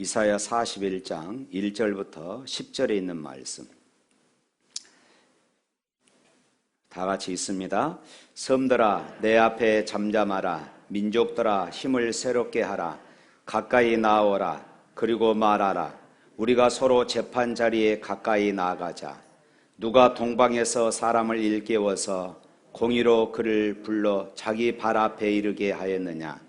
이사야 41장 1절부터 10절에 있는 말씀. 다 같이 있습니다. 섬들아 내 앞에 잠잠하라. 민족들아 힘을 새롭게 하라. 가까이 나오라. 그리고 말하라. 우리가 서로 재판 자리에 가까이 나가자. 누가 동방에서 사람을 일깨워서 공의로 그를 불러 자기 발 앞에 이르게 하였느냐?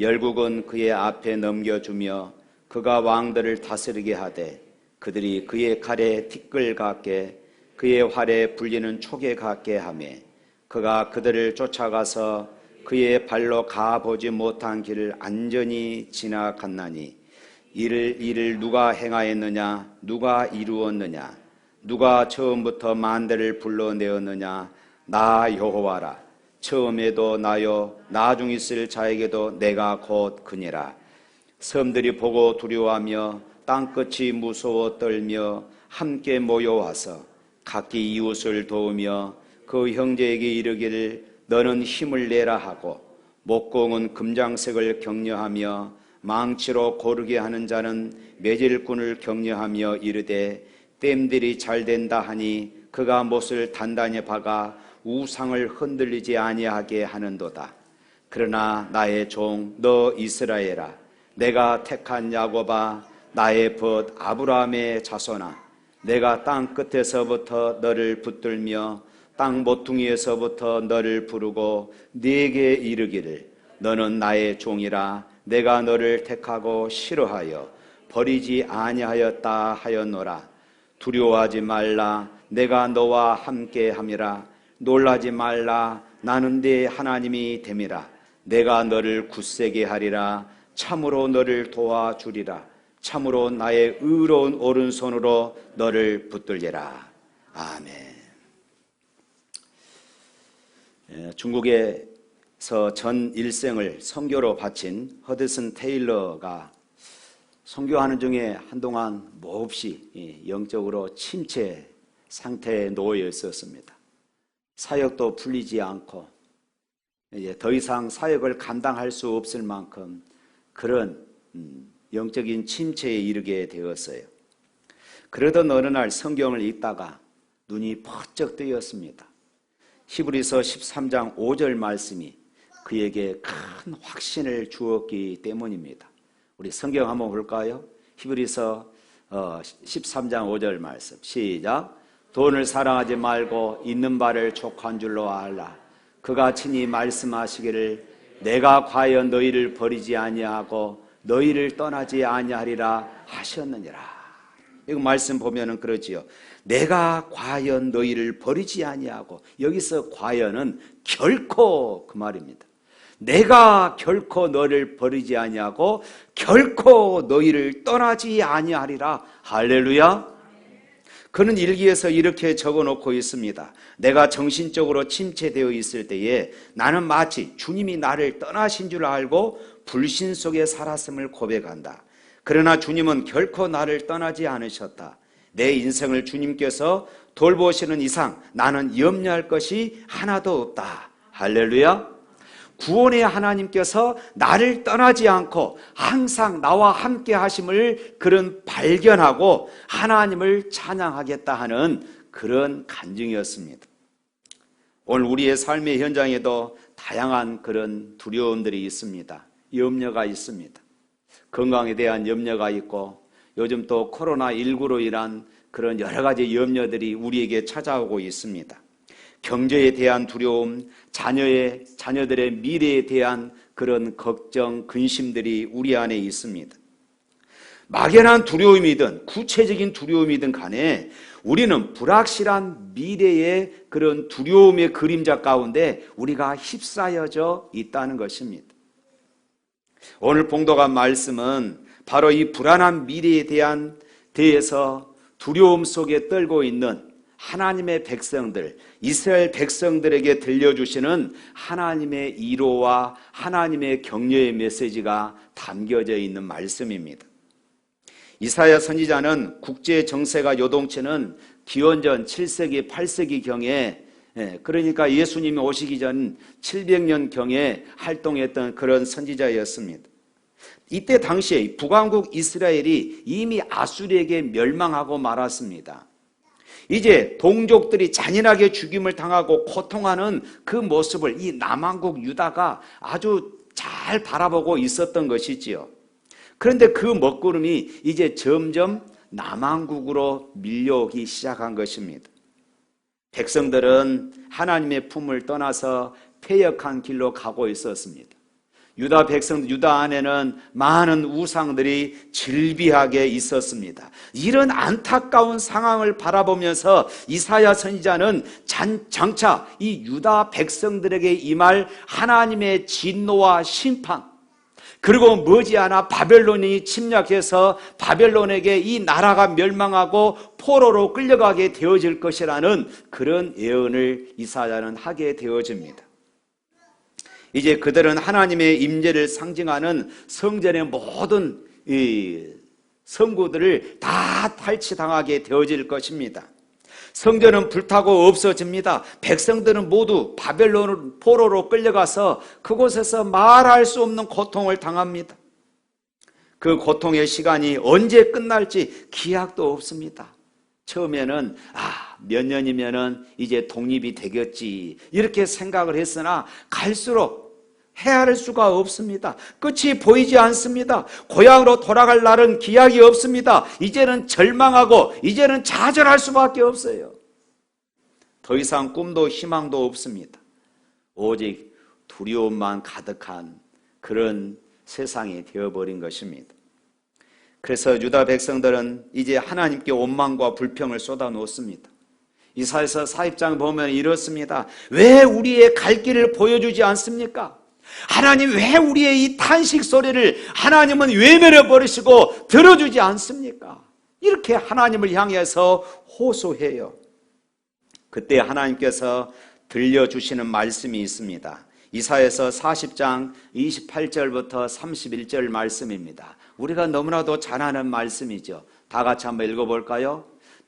열국은 그의 앞에 넘겨주며 그가 왕들을 다스리게 하되 그들이 그의 칼에 티끌 같게 그의 활에 불리는 촉에 같게 하매 그가 그들을 쫓아가서 그의 발로 가보지 못한 길을 안전히 지나갔나니 이를 이를 누가 행하였느냐 누가 이루었느냐 누가 처음부터 만대를 불러내었느냐 나 여호와라. 처음에도 나요 나중 있을 자에게도 내가 곧 그니라 섬들이 보고 두려워하며 땅끝이 무서워 떨며 함께 모여와서 각기 이웃을 도우며 그 형제에게 이르기를 너는 힘을 내라 하고 목공은 금장색을 격려하며 망치로 고르게 하는 자는 매질꾼을 격려하며 이르되 땜들이 잘 된다 하니 그가 못을 단단히 박아 우상을 흔들리지 아니하게 하는도다. 그러나 나의 종 너 이스라엘아 내가 택한 야곱아 나의 벗 아브라함의 자손아 내가 땅 끝에서부터 너를 붙들며 땅 모퉁이에서부터 너를 부르고 네게 이르기를 너는 나의 종이라 내가 너를 택하고 싫어하여 버리지 아니하였다 하였노라. 두려워하지 말라 내가 너와 함께 함이라. 놀라지 말라 나는 네 하나님이 됨이라. 내가 너를 굳세게 하리라 참으로 너를 도와주리라. 참으로 나의 의로운 오른손으로 너를 붙들리라. 아멘. 예, 중국에서 전 일생을 선교로 바친 허드슨 테일러가 선교하는 중에 한동안 몹시 영적으로 침체 상태에 놓여 있었습니다. 사역도 풀리지 않고 이제 더 이상 사역을 감당할 수 없을 만큼 그런 음, 영적인 침체에 이르게 되었어요. 그러던 어느 날 성경을 읽다가 눈이 번쩍 뜨였습니다. 히브리서 13장 5절 말씀이 그에게 큰 확신을 주었기 때문입니다. 우리 성경 한번 볼까요? 히브리서 13장 어, 5절 말씀 시작 돈을 사랑하지 말고 있는 바를 족한 줄로 알라 그가 친히 말씀하시기를 내가 과연 너희를 버리지 아니하고 너희를 떠나지 아니하리라 하셨느니라 이거 말씀 보면은 그러지요 내가 과연 너희를 버리지 아니하고 여기서 과연은 결코 그 말입니다. 내가 결코 너를 버리지 아니하고 결코 너희를 떠나지 아니하리라. 할렐루야. 그는 일기에서 이렇게 적어 놓고 있습니다. 내가 정신적으로 침체되어 있을 때에 나는 마치 주님이 나를 떠나신 줄 알고 불신 속에 살았음을 고백한다. 그러나 주님은 결코 나를 떠나지 않으셨다. 내 인생을 주님께서 돌보시는 이상 나는 염려할 것이 하나도 없다. 할렐루야. 구원의 하나님께서 나를 떠나지 않고 항상 나와 함께 하심을 그런 발견하고 하나님을 찬양하겠다 하는 그런 간증이었습니다. 오늘 우리의 삶의 현장에도 다양한 그런 두려움들이 있습니다. 염려가 있습니다. 건강에 대한 염려가 있고 요즘 또 코로나19로 인한 그런 여러 가지 염려들이 우리에게 찾아오고 있습니다. 경제에 대한 두려움, 자녀의, 자녀들의 미래에 대한 그런 걱정, 근심들이 우리 안에 있습니다. 막연한 두려움이든 구체적인 두려움이든 간에 우리는 불확실한 미래의 그런 두려움의 그림자 가운데 우리가 휩싸여져 있다는 것입니다. 오늘 봉도가 말씀은 바로 이 불안한 미래에 대한 대해서 두려움 속에 떨고 있는 하나님의 백성들, 이스라엘 백성들에게 들려주시는 하나님의 이로와 하나님의 격려의 메시지가 담겨져 있는 말씀입니다. 이사야 선지자는 국제 정세가 요동치는 기원전 7세기, 8세기 경에 예, 그러니까 예수님이 오시기 전 700년 경에 활동했던 그런 선지자였습니다. 이때 당시에 북왕국 이스라엘이 이미 아수리에게 멸망하고 말았습니다. 이제 동족들이 잔인하게 죽임을 당하고 고통하는 그 모습을 이 남왕국 유다가 아주 잘 바라보고 있었던 것이지요. 그런데 그 먹구름이 이제 점점 남왕국으로 밀려오기 시작한 것입니다. 백성들은 하나님의 품을 떠나서 폐역한 길로 가고 있었습니다. 유다 백성, 유다 안에는 많은 우상들이 질비하게 있었습니다. 이런 안타까운 상황을 바라보면서 이사야 선지자는 잔, 장차 이 유다 백성들에게 임할 하나님의 진노와 심판, 그리고 머지않아 바벨론이 침략해서 바벨론에게 이 나라가 멸망하고 포로로 끌려가게 되어질 것이라는 그런 예언을 이사야는 하게 되어집니다. 이제 그들은 하나님의 임재를 상징하는 성전의 모든 이 성구들을 다 탈취당하게 되어질 것입니다. 성전은 불타고 없어집니다. 백성들은 모두 바벨론 포로로 끌려가서 그곳에서 말할 수 없는 고통을 당합니다. 그 고통의 시간이 언제 끝날지 기약도 없습니다. 처음에는 아, 몇 년이면은 이제 독립이 되겠지. 이렇게 생각을 했으나 갈수록 헤아릴 수가 없습니다. 끝이 보이지 않습니다. 고향으로 돌아갈 날은 기약이 없습니다. 이제는 절망하고 이제는 좌절할 수밖에 없어요. 더 이상 꿈도 희망도 없습니다. 오직 두려움만 가득한 그런 세상이 되어버린 것입니다. 그래서 유다 백성들은 이제 하나님께 원망과 불평을 쏟아 놓습니다. 이사에서 사입장 보면 이렇습니다. 왜 우리의 갈 길을 보여주지 않습니까? 하나님 왜 우리의 이 탄식 소리를 하나님은 외면해 버리시고 들어주지 않습니까? 이렇게 하나님을 향해서 호소해요. 그때 하나님께서 들려주시는 말씀이 있습니다. 이사에서 40장 28절부터 31절 말씀입니다. 우리가 너무나도 잘 아는 말씀이죠. 다 같이 한번 읽어볼까요?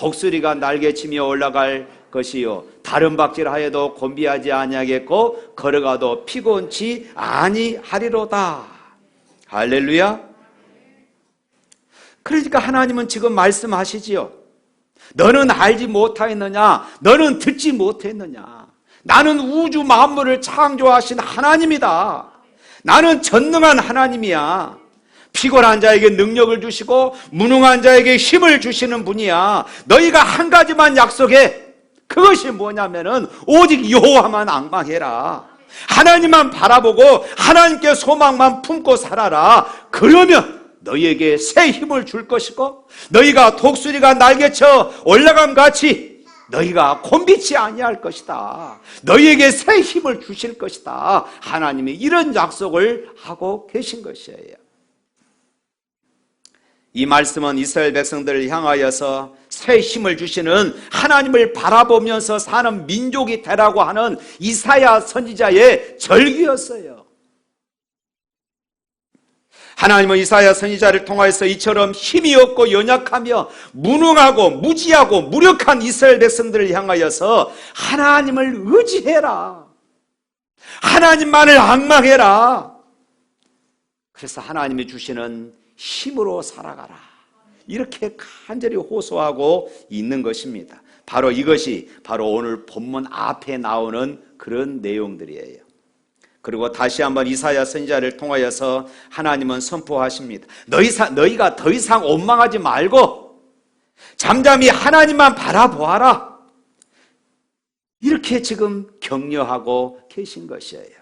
독수리가 날개치며 올라갈 것이요. 다른 박질하여도 곤비하지 아니하겠고 걸어가도 피곤치 아니하리로다. 할렐루야. 그러니까 하나님은 지금 말씀하시지요. 너는 알지 못하였느냐? 너는 듣지 못했느냐? 나는 우주 만물을 창조하신 하나님이다. 나는 전능한 하나님이야 피곤한 자에게 능력을 주시고 무능한 자에게 힘을 주시는 분이야. 너희가 한 가지만 약속해. 그것이 뭐냐면은 오직 여호와만 악망해라. 하나님만 바라보고 하나님께 소망만 품고 살아라. 그러면 너희에게 새 힘을 줄 것이고 너희가 독수리가 날개쳐 올라감 같이 너희가 곤비치 아니할 것이다. 너희에게 새 힘을 주실 것이다. 하나님이 이런 약속을 하고 계신 것이에요. 이 말씀은 이스라엘 백성들을 향하여서 새 힘을 주시는 하나님을 바라보면서 사는 민족이 되라고 하는 이사야 선지자의 절기였어요. 하나님은 이사야 선지자를 통하여서 이처럼 힘이 없고 연약하며 무능하고 무지하고 무력한 이스라엘 백성들을 향하여서 하나님을 의지해라. 하나님만을 악망해라. 그래서 하나님이 주시는 힘으로 살아가라. 이렇게 간절히 호소하고 있는 것입니다. 바로 이것이 바로 오늘 본문 앞에 나오는 그런 내용들이에요. 그리고 다시 한번 이사야 선지자를 통하여서 하나님은 선포하십니다. 너희 너희가 더 이상 원망하지 말고 잠잠히 하나님만 바라보아라. 이렇게 지금 격려하고 계신 것이에요.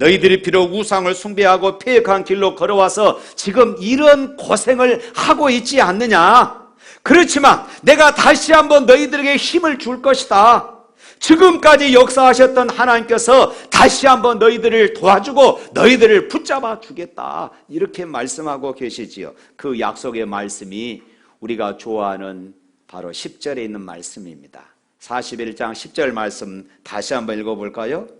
너희들이 비록 우상을 숭배하고 폐역한 길로 걸어와서 지금 이런 고생을 하고 있지 않느냐? 그렇지만 내가 다시 한번 너희들에게 힘을 줄 것이다. 지금까지 역사하셨던 하나님께서 다시 한번 너희들을 도와주고 너희들을 붙잡아 주겠다. 이렇게 말씀하고 계시지요. 그 약속의 말씀이 우리가 좋아하는 바로 10절에 있는 말씀입니다. 41장 10절 말씀 다시 한번 읽어볼까요?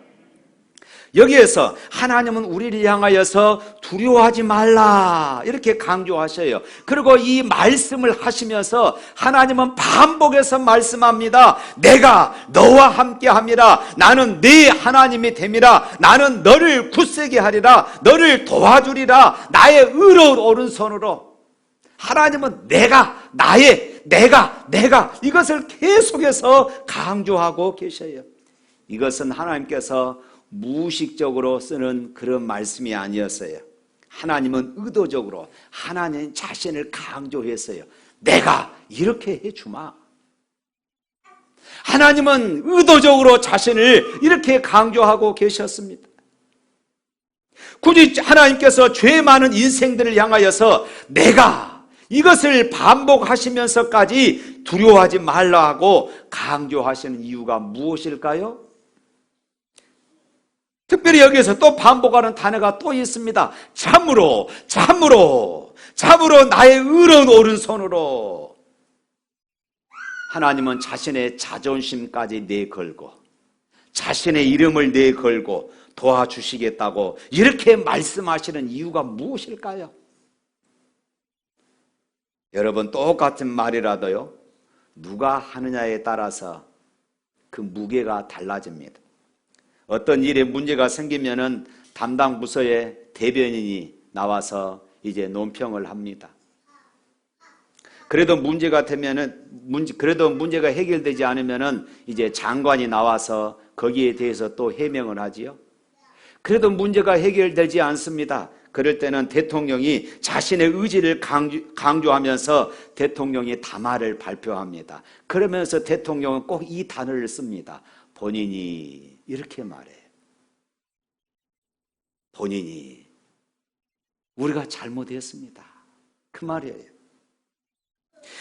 여기에서 하나님은 우리를 향하여서 두려워하지 말라 이렇게 강조하셔요. 그리고 이 말씀을 하시면서 하나님은 반복해서 말씀합니다. 내가 너와 함께 함이라. 나는 네 하나님이 됨이라. 나는 너를 굳세게 하리라. 너를 도와주리라. 나의 의로운 오른손으로. 하나님은 내가 나의 내가 내가 이것을 계속해서 강조하고 계셔요. 이것은 하나님께서 무의식적으로 쓰는 그런 말씀이 아니었어요. 하나님은 의도적으로 하나님 자신을 강조했어요. 내가 이렇게 해주마. 하나님은 의도적으로 자신을 이렇게 강조하고 계셨습니다. 굳이 하나님께서 죄 많은 인생들을 향하여서 내가 이것을 반복하시면서까지 두려워하지 말라 하고 강조하시는 이유가 무엇일까요? 특별히 여기에서 또 반복하는 단어가 또 있습니다. 참으로, 참으로, 참으로 나의 의로운 오른손으로. 하나님은 자신의 자존심까지 내걸고, 자신의 이름을 내걸고 도와주시겠다고 이렇게 말씀하시는 이유가 무엇일까요? 여러분, 똑같은 말이라도요, 누가 하느냐에 따라서 그 무게가 달라집니다. 어떤 일에 문제가 생기면은 담당 부서의 대변인이 나와서 이제 논평을 합니다. 그래도 문제가 되면은 문제 그래도 문제가 해결되지 않으면은 이제 장관이 나와서 거기에 대해서 또 해명을 하지요. 그래도 문제가 해결되지 않습니다. 그럴 때는 대통령이 자신의 의지를 강조, 강조하면서 대통령이 담화를 발표합니다. 그러면서 대통령은 꼭 이 단어를 씁니다. 본인이 이렇게 말해요. 본인이 우리가 잘못했습니다. 그 말이에요.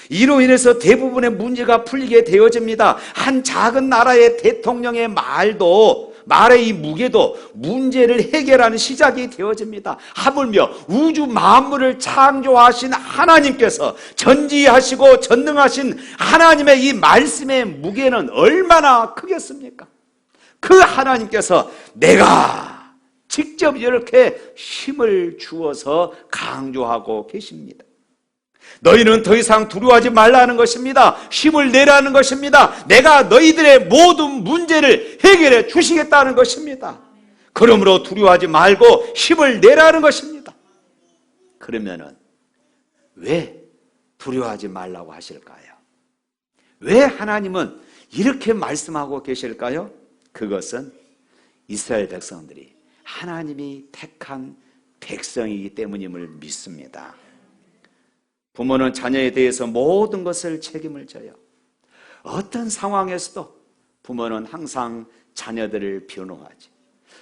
이로 인해서 대부분의 문제가 풀리게 되어집니다. 한 작은 나라의 대통령의 말도 말의 이 무게도 문제를 해결하는 시작이 되어집니다. 하물며 우주 만물을 창조하신 하나님께서 전지하시고 전능하신 하나님의 이 말씀의 무게는 얼마나 크겠습니까? 그 하나님께서 내가 직접 이렇게 힘을 주어서 강조하고 계십니다. 너희는 더 이상 두려워하지 말라는 것입니다. 힘을 내라는 것입니다. 내가 너희들의 모든 문제를 해결해 주시겠다는 것입니다. 그러므로 두려워하지 말고 힘을 내라는 것입니다. 그러면은 왜 두려워하지 말라고 하실까요? 왜 하나님은 이렇게 말씀하고 계실까요? 그것은 이스라엘 백성들이 하나님이 택한 백성이기 때문임을 믿습니다. 부모는 자녀에 대해서 모든 것을 책임을 져요. 어떤 상황에서도 부모는 항상 자녀들을 변호하지.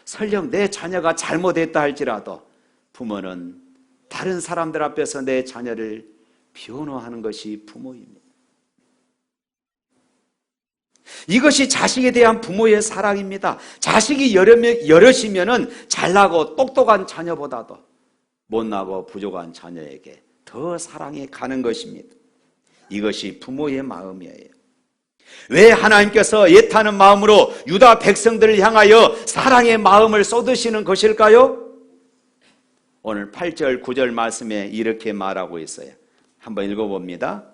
설령 내 자녀가 잘못했다 할지라도 부모는 다른 사람들 앞에서 내 자녀를 변호하는 것이 부모입니다. 이것이 자식에 대한 부모의 사랑입니다. 자식이 여럿이면 잘나고 똑똑한 자녀보다도 못나고 부족한 자녀에게 더 사랑이 가는 것입니다. 이것이 부모의 마음이에요. 왜 하나님께서 예타는 마음으로 유다 백성들을 향하여 사랑의 마음을 쏟으시는 것일까요? 오늘 8절, 9절 말씀에 이렇게 말하고 있어요. 한번 읽어봅니다.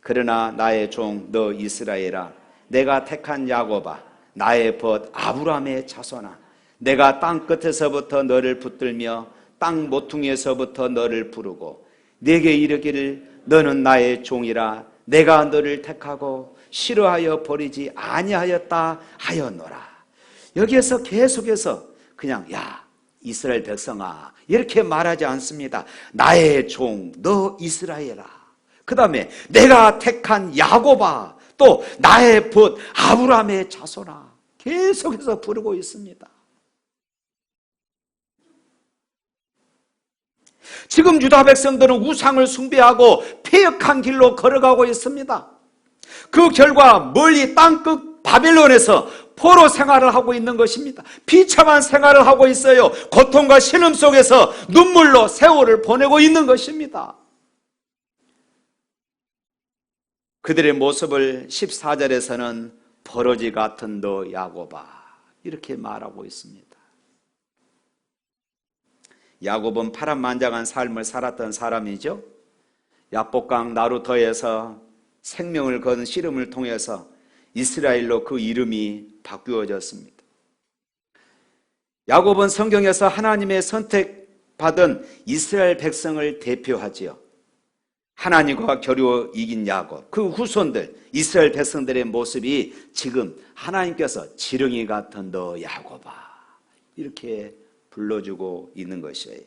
그러나 나의 종 너 이스라엘아 내가 택한 야곱아 나의 벗 아브라함의 자손아 내가 땅 끝에서부터 너를 붙들며 땅 모퉁이에서부터 너를 부르고 내게 이르기를 너는 나의 종이라 내가 너를 택하고 싫어하여 버리지 아니하였다 하였노라. 여기에서 계속해서 그냥 야 이스라엘 백성아 이렇게 말하지 않습니다. 나의 종 너 이스라엘아. 그 다음에 내가 택한 야곱아 또 나의 벗 아브라함의 자손아 계속해서 부르고 있습니다. 지금 유다 백성들은 우상을 숭배하고 폐역한 길로 걸어가고 있습니다. 그 결과 멀리 땅끝 바벨론에서 포로 생활을 하고 있는 것입니다. 비참한 생활을 하고 있어요. 고통과 신음 속에서 눈물로 세월을 보내고 있는 것입니다. 그들의 모습을 14절에서는 버러지 같은 너 야곱아 이렇게 말하고 있습니다. 야곱은 파란만장한 삶을 살았던 사람이죠. 야복강 나루터에서 생명을 건 씨름을 통해서 이스라엘로 그 이름이 바꾸어졌습니다. 야곱은 성경에서 하나님의 선택받은 이스라엘 백성을 대표하지요. 하나님과 겨루어 이긴 야곱, 그 후손들, 이스라엘 백성들의 모습이 지금 하나님께서 지렁이 같은 너 야곱아 이렇게 불러주고 있는 것이에요.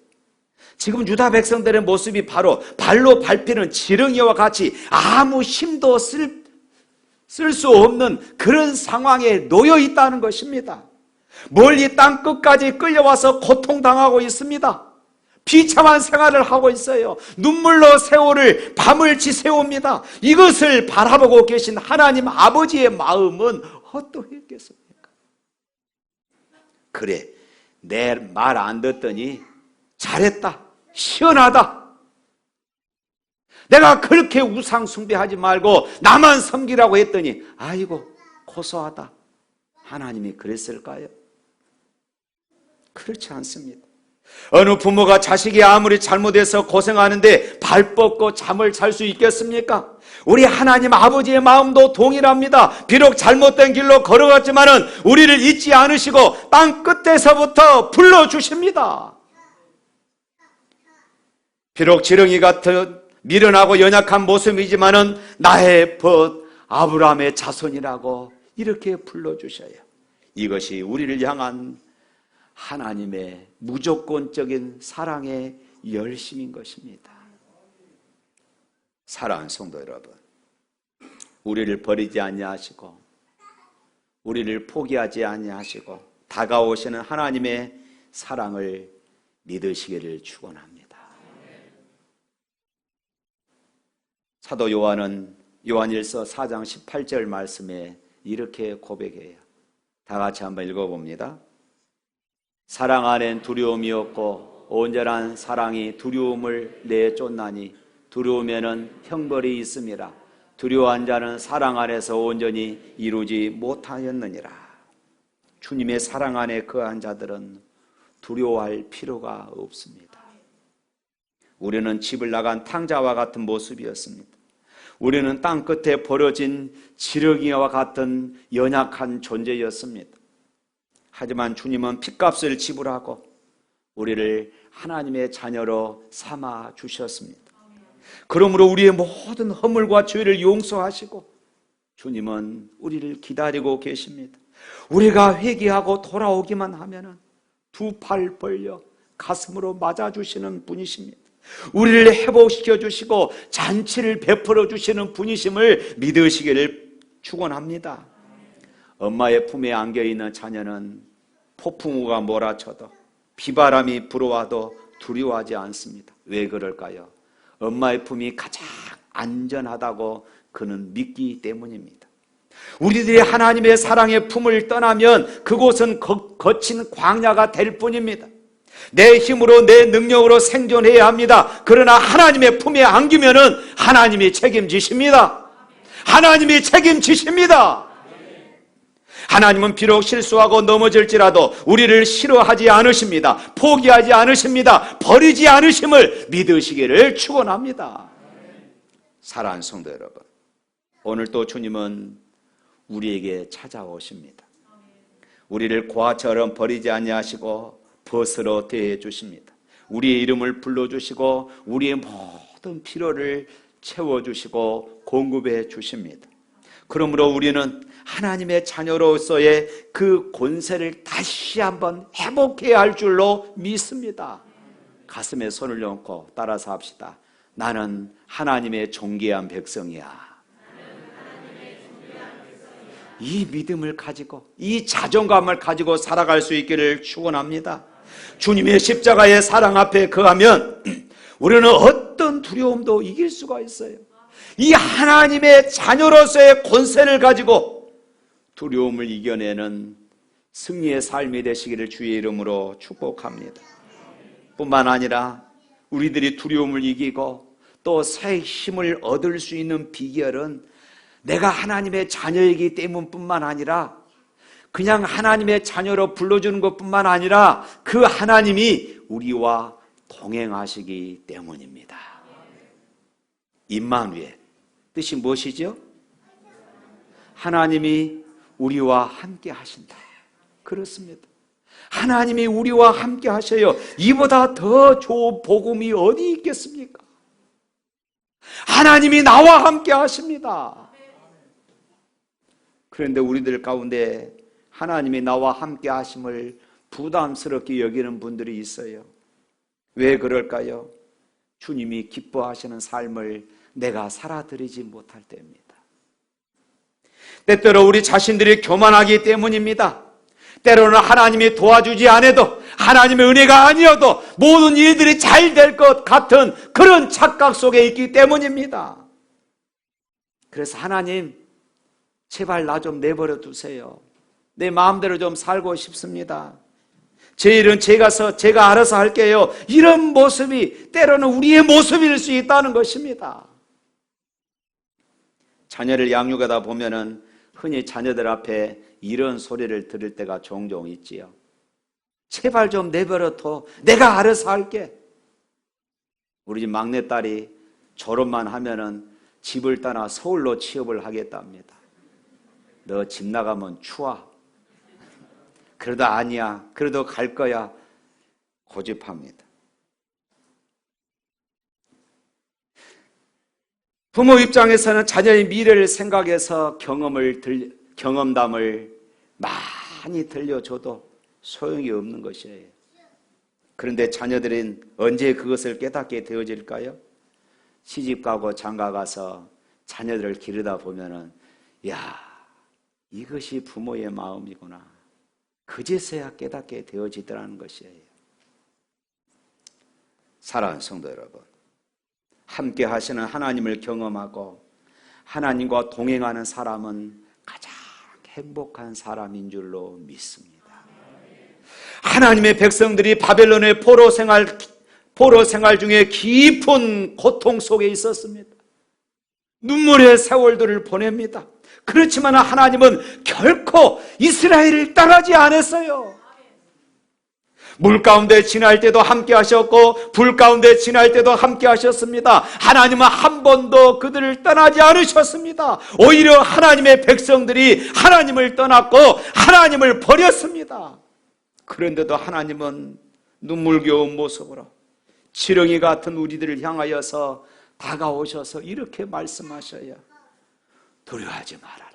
지금 유다 백성들의 모습이 바로 발로 밟히는 지렁이와 같이 아무 힘도 쓸 쓸 수 없는 그런 상황에 놓여 있다는 것입니다. 멀리 땅 끝까지 끌려와서 고통당하고 있습니다. 비참한 생활을 하고 있어요. 눈물로 세월을 밤을 지새웁니다. 이것을 바라보고 계신 하나님 아버지의 마음은 어떠했겠습니까? 그래, 내 말 안 듣더니 잘했다. 시원하다. 내가 그렇게 우상 숭배하지 말고 나만 섬기라고 했더니 아이고 고소하다. 하나님이 그랬을까요? 그렇지 않습니다. 어느 부모가 자식이 아무리 잘못해서 고생하는데 발 뻗고 잠을 잘 수 있겠습니까? 우리 하나님 아버지의 마음도 동일합니다. 비록 잘못된 길로 걸어갔지만은 우리를 잊지 않으시고 땅 끝에서부터 불러 주십니다. 비록 지렁이 같은 미련하고 연약한 모습이지만은 나의 벗 아브라함의 자손이라고 이렇게 불러 주셔요. 이것이 우리를 향한 하나님의 무조건적인 사랑의 열심인 것입니다. 사랑하는 성도 여러분, 우리를 버리지 아니하시고 우리를 포기하지 아니하시고 다가오시는 하나님의 사랑을 믿으시기를 축원합니다. 사도 요한은 요한일서 4장 18절 말씀에 이렇게 고백해요. 다 같이 한번 읽어봅니다. 사랑 안엔 두려움이 없고 온전한 사랑이 두려움을 내쫓나니 두려움에는 형벌이 있음이라 두려워한 자는 사랑 안에서 온전히 이루지 못하였느니라. 주님의 사랑 안에 거한 자들은 두려워할 필요가 없습니다. 우리는 집을 나간 탕자와 같은 모습이었습니다. 우리는 땅 끝에 버려진 지렁이와 같은 연약한 존재였습니다 하지만 주님은 핏값을 지불하고 우리를 하나님의 자녀로 삼아 주셨습니다. 그러므로 우리의 모든 허물과 죄를 용서하시고 주님은 우리를 기다리고 계십니다. 우리가 회개하고 돌아오기만 하면은 두 팔 벌려 가슴으로 맞아 주시는 분이십니다. 우리를 회복시켜 주시고 잔치를 베풀어 주시는 분이심을 믿으시기를 축원합니다. 엄마의 품에 안겨 있는 자녀는 폭풍우가 몰아쳐도 비바람이 불어와도 두려워하지 않습니다. 왜 그럴까요? 엄마의 품이 가장 안전하다고 그는 믿기 때문입니다. 우리들이 하나님의 사랑의 품을 떠나면 그곳은 거, 거친 광야가 될 뿐입니다. 내 힘으로 내 능력으로 생존해야 합니다. 그러나 하나님의 품에 안기면은 하나님이 책임지십니다. 하나님이 책임지십니다. 하나님은 비록 실수하고 넘어질지라도 우리를 싫어하지 않으십니다. 포기하지 않으십니다. 버리지 않으심을 믿으시기를 축원합니다. 사랑하는 성도 여러분, 오늘 또 주님은 우리에게 찾아오십니다. 우리를 고아처럼 버리지 아니하시고 벗으로 대해 주십니다. 우리의 이름을 불러 주시고 우리의 모든 필요를 채워 주시고 공급해 주십니다. 그러므로 우리는 하나님의 자녀로서의 그 권세를 다시 한번 회복해야 할 줄로 믿습니다. 가슴에 손을 얹고 따라서 합시다. 나는 하나님의 존귀한 백성이야. 이 믿음을 가지고 이 자존감을 가지고 살아갈 수 있기를 축원합니다. 주님의 십자가의 사랑 앞에 거하면 우리는 어떤 두려움도 이길 수가 있어요. 이 하나님의 자녀로서의 권세를 가지고 두려움을 이겨내는 승리의 삶이 되시기를 주의 이름으로 축복합니다. 뿐만 아니라 우리들이 두려움을 이기고 또 새 힘을 얻을 수 있는 비결은 내가 하나님의 자녀이기 때문뿐만 아니라 그냥 하나님의 자녀로 불러주는 것뿐만 아니라 그 하나님이 우리와 동행하시기 때문입니다. 임마누엘 뜻이 무엇이죠? 하나님이 우리와 함께 하신다. 그렇습니다. 하나님이 우리와 함께 하셔요. 이보다 더 좋은 복음이 어디 있겠습니까? 하나님이 나와 함께 하십니다. 그런데 우리들 가운데 하나님이 나와 함께 하심을 부담스럽게 여기는 분들이 있어요. 왜 그럴까요? 주님이 기뻐하시는 삶을 내가 살아드리지 못할 때입니다. 때때로 우리 자신들이 교만하기 때문입니다. 때로는 하나님이 도와주지 않아도 하나님의 은혜가 아니어도 모든 일들이 잘 될 것 같은 그런 착각 속에 있기 때문입니다. 그래서 하나님, 제발 나 좀 내버려 두세요. 내 마음대로 좀 살고 싶습니다. 제 일은 제가서 제가 알아서 할게요. 이런 모습이 때로는 우리의 모습일 수 있다는 것입니다. 자녀를 양육하다 보면은 흔히 자녀들 앞에 이런 소리를 들을 때가 종종 있지요. 제발 좀 내버려둬. 내가 알아서 할게. 우리 집 막내딸이 졸업만 하면은 집을 떠나 서울로 취업을 하겠답니다. 너 집 나가면 추워. 그래도 아니야. 그래도 갈 거야. 고집합니다. 부모 입장에서는 자녀의 미래를 생각해서 경험을 들, 경험담을 많이 들려줘도 소용이 없는 것이에요. 그런데 자녀들은 언제 그것을 깨닫게 되어질까요? 시집 가고 장가 가서 자녀들을 기르다 보면은, 야, 이것이 부모의 마음이구나. 그제서야 깨닫게 되어지더라는 것이에요. 사랑하는 성도 여러분. 함께 하시는 하나님을 경험하고 하나님과 동행하는 사람은 가장 행복한 사람인 줄로 믿습니다. 하나님의 백성들이 바벨론의 포로 생활 포로 생활 중에 깊은 고통 속에 있었습니다. 눈물의 세월들을 보냅니다. 그렇지만 하나님은 결코 이스라엘을 떠나지 않았어요. 물 가운데 지날 때도 함께 하셨고 불 가운데 지날 때도 함께 하셨습니다. 하나님은 한 번도 그들을 떠나지 않으셨습니다. 오히려 하나님의 백성들이 하나님을 떠났고 하나님을 버렸습니다. 그런데도 하나님은 눈물겨운 모습으로 지렁이 같은 우리들을 향하여서 다가오셔서 이렇게 말씀하셔요. 두려워하지 말아라.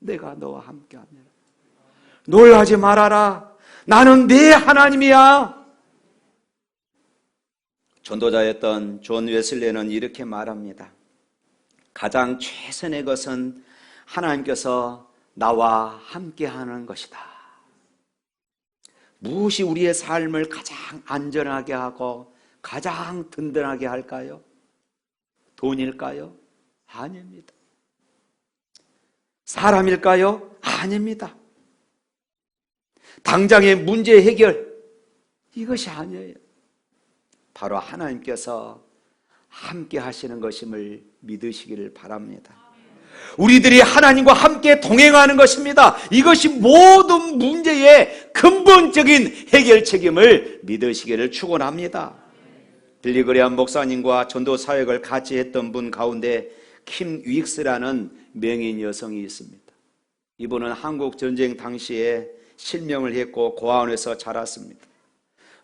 내가 너와 함께하며 놀라지 말아라. 나는 네 하나님이야. 전도자였던 존 웨슬레는 이렇게 말합니다. 가장 최선의 것은 하나님께서 나와 함께 하는 것이다. 무엇이 우리의 삶을 가장 안전하게 하고 가장 든든하게 할까요? 돈일까요? 아닙니다. 사람일까요? 아닙니다. 당장의 문제 해결 이것이 아니에요. 바로 하나님께서 함께 하시는 것임을 믿으시기를 바랍니다. 우리들이 하나님과 함께 동행하는 것입니다. 이것이 모든 문제의 근본적인 해결 책임을 믿으시기를 축원합니다. 빌리그레안 목사님과 전도 사역을 같이 했던 분 가운데 킴 윅스라는 명인 여성이 있습니다. 이분은 한국 전쟁 당시에 실명을 했고 고아원에서 자랐습니다.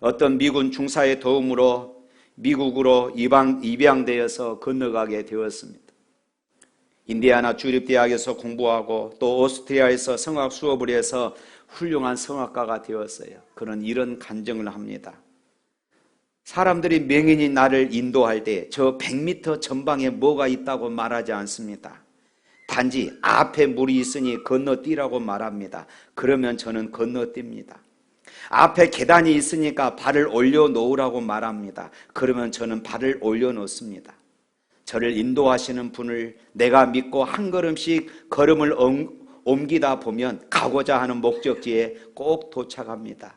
어떤 미군 중사의 도움으로 미국으로 입양, 입양되어서 건너가게 되었습니다. 인디아나 주립대학에서 공부하고 또 오스트리아에서 성악 수업을 해서 훌륭한 성악가가 되었어요. 그는 이런 간증을 합니다. 사람들이 명인이 나를 인도할 때 저 100m 전방에 뭐가 있다고 말하지 않습니다. 단지 앞에 물이 있으니 건너뛰라고 말합니다. 그러면 저는 건너뜁니다. 앞에 계단이 있으니까 발을 올려놓으라고 말합니다. 그러면 저는 발을 올려놓습니다. 저를 인도하시는 분을 내가 믿고 한 걸음씩 걸음을 옮- 옮기다 보면 가고자 하는 목적지에 꼭 도착합니다.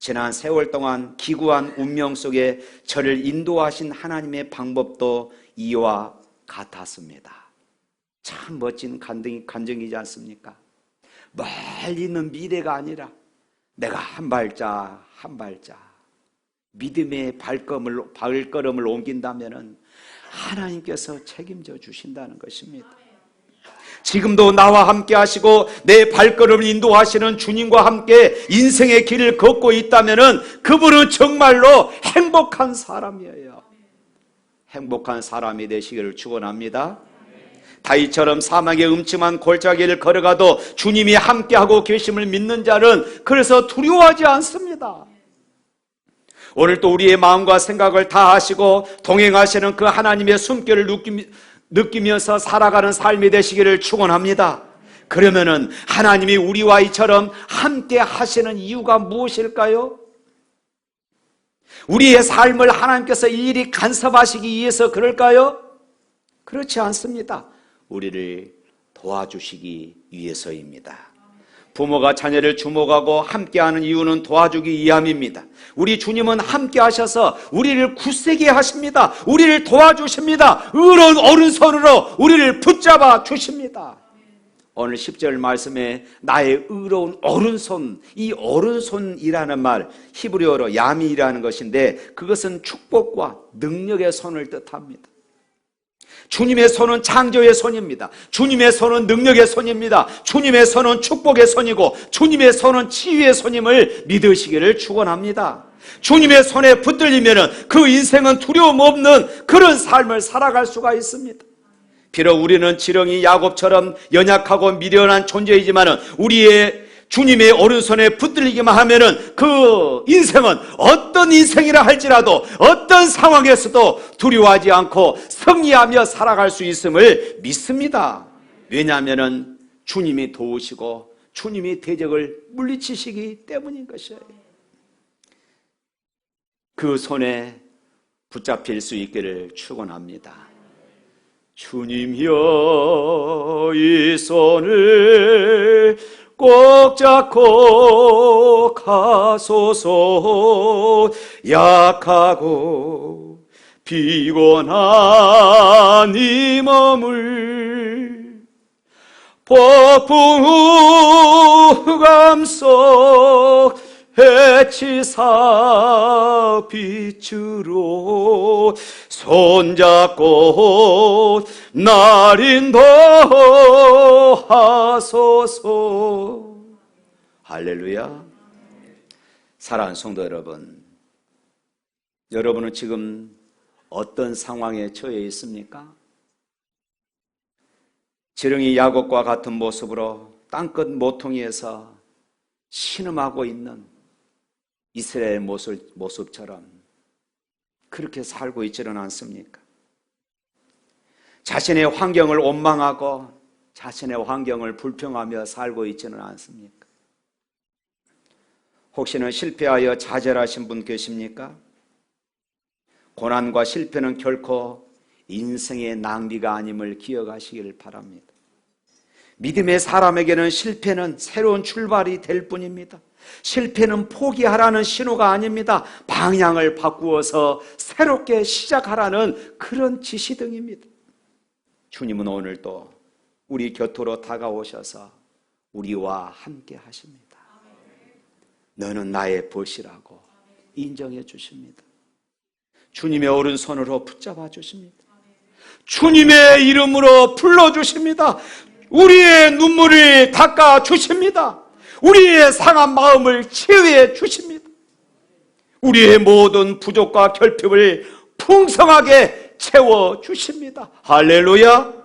지난 세월 동안 기구한 운명 속에 저를 인도하신 하나님의 방법도 이와 같았습니다. 참 멋진 간증, 간증이지 않습니까? 멀리 있는 미래가 아니라 내가 한 발자 한 발자 믿음의 발걸음을, 발걸음을 옮긴다면 하나님께서 책임져 주신다는 것입니다. 지금도 나와 함께 하시고 내 발걸음을 인도하시는 주님과 함께 인생의 길을 걷고 있다면 그분은 정말로 행복한 사람이에요. 행복한 사람이 되시기를 축원합니다. 다이처럼 사막의 음침한 골짜기를 걸어가도 주님이 함께하고 계심을 믿는 자는 그래서 두려워하지 않습니다. 오늘 또 우리의 마음과 생각을 다 하시고 동행하시는 그 하나님의 숨결을 느끼, 느끼면서 살아가는 삶이 되시기를 축원합니다. 그러면은 하나님이 우리와 이처럼 함께 하시는 이유가 무엇일까요? 우리의 삶을 하나님께서 일일이 간섭하시기 위해서 그럴까요? 그렇지 않습니다. 우리를 도와주시기 위해서입니다. 부모가 자녀를 주목하고 함께하는 이유는 도와주기 위함입니다. 우리 주님은 함께 하셔서 우리를 굳세게 하십니다. 우리를 도와주십니다. 의로운 오른손으로 우리를 붙잡아 주십니다. 오늘 10절 말씀에 나의 의로운 오른손, 이 오른손이라는 말 히브리어로 야미라는 것인데 그것은 축복과 능력의 손을 뜻합니다. 주님의 손은 창조의 손입니다. 주님의 손은 능력의 손입니다. 주님의 손은 축복의 손이고 주님의 손은 치유의 손임을 믿으시기를 축원합니다. 주님의 손에 붙들리면 그 인생은 두려움 없는 그런 삶을 살아갈 수가 있습니다. 비록 우리는 지렁이 야곱처럼 연약하고 미련한 존재이지만 우리의 주님의 오른손에 붙들리기만 하면은 그 인생은 어떤 인생이라 할지라도 어떤 상황에서도 두려워하지 않고 승리하며 살아갈 수 있음을 믿습니다. 왜냐하면은 주님이 도우시고 주님이 대적을 물리치시기 때문인 것이에요. 그 손에 붙잡힐 수 있기를 축원합니다. 주님이여 이 손을 꼭 잡고 가소서. 약하고 피곤한 이 몸을 폭풍 우감 속 해치사 빛으로 손잡고 날 인도 하소서 할렐루야 사랑하는 성도 여러분 여러분은 지금 어떤 상황에 처해 있습니까? 지렁이 야곱과 같은 모습으로 땅끝 모퉁이에서 신음하고 있는 이스라엘 모습, 모습처럼 그렇게 살고 있지는 않습니까? 자신의 환경을 원망하고 자신의 환경을 불평하며 살고 있지는 않습니까? 혹시는 실패하여 좌절하신 분 계십니까? 고난과 실패는 결코 인생의 낭비가 아님을 기억하시기를 바랍니다. 믿음의 사람에게는 실패는 새로운 출발이 될 뿐입니다. 실패는 포기하라는 신호가 아닙니다. 방향을 바꾸어서 새롭게 시작하라는 그런 지시 등입니다. 주님은 오늘 또 우리 곁으로 다가오셔서 우리와 함께 하십니다. 너는 나의 벗이라고 인정해 주십니다. 주님의 오른손으로 붙잡아 주십니다. 주님의 이름으로 불러 주십니다. 우리의 눈물을 닦아 주십니다. 우리의 상한 마음을 치유해 주십니다. 우리의 모든 부족과 결핍을 풍성하게 채워 주십니다. 할렐루야.